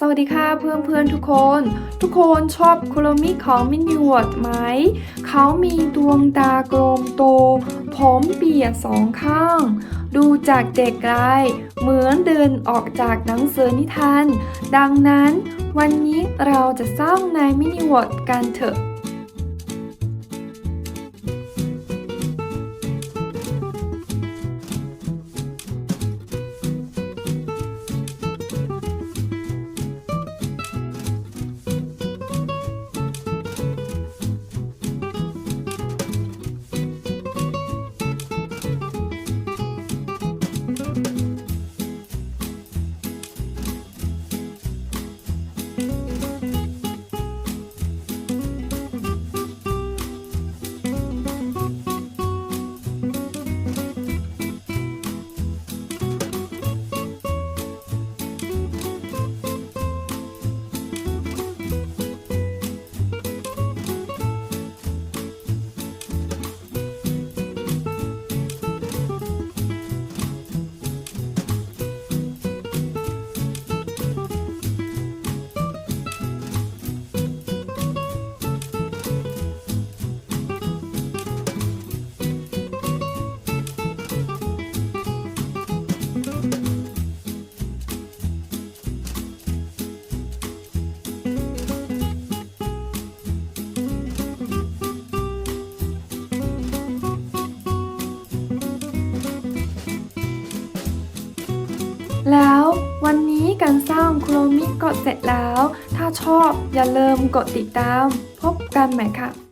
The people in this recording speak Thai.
สวัสดีค่ะเพื่อนเพื่อนๆทุกคน ทุกคนชอบคุโรมิของมินิวอดไหม เขามีดวงตากลมโต ผมเปียกสองข้าง ดูจากเด็กไกล เหมือนเดินออกจากหนังสือนิทาน ดังนั้นวันนี้เราจะสร้างนายมินิวอดกันเถอะ แล้ววันนี้การสร้างคุโรมิก็เสร็จแล้ว ถ้าชอบอย่าลืมกดติดตาม พบกันใหม่ค่ะ